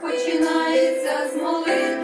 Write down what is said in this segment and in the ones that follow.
Починається з молитви.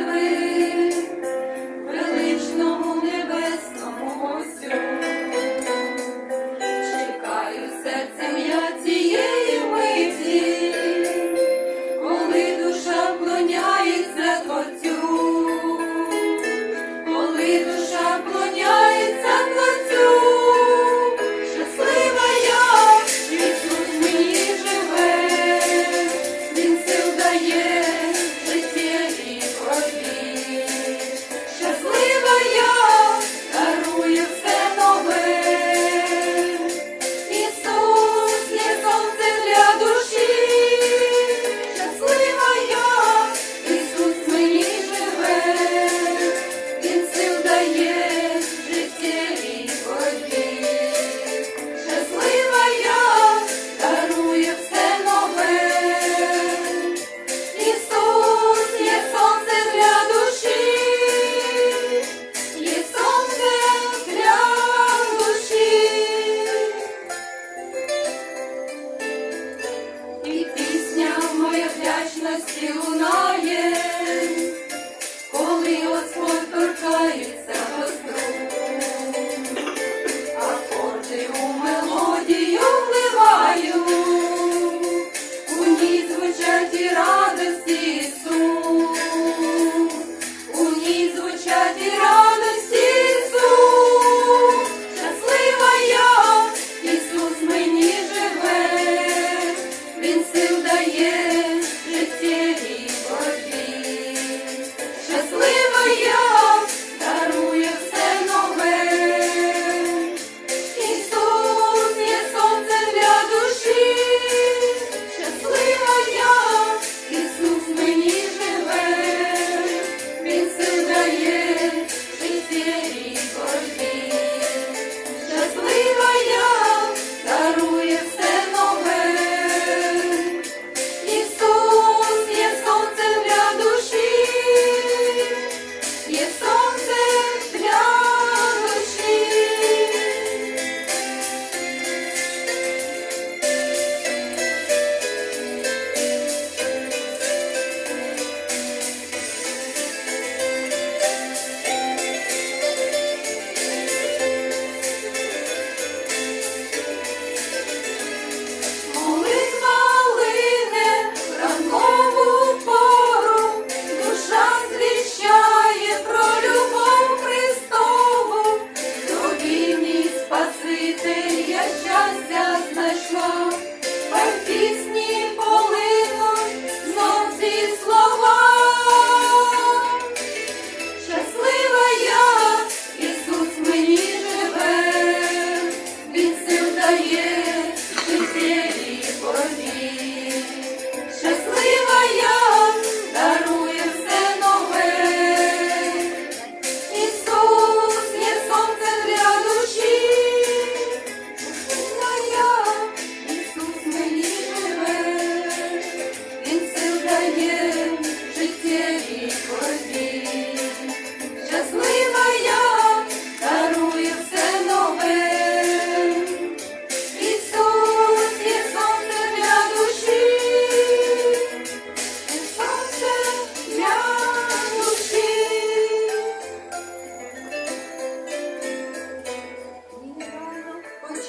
you.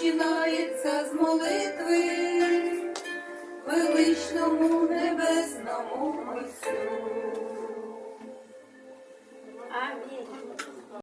починається з молитви, величному небесному Отцю.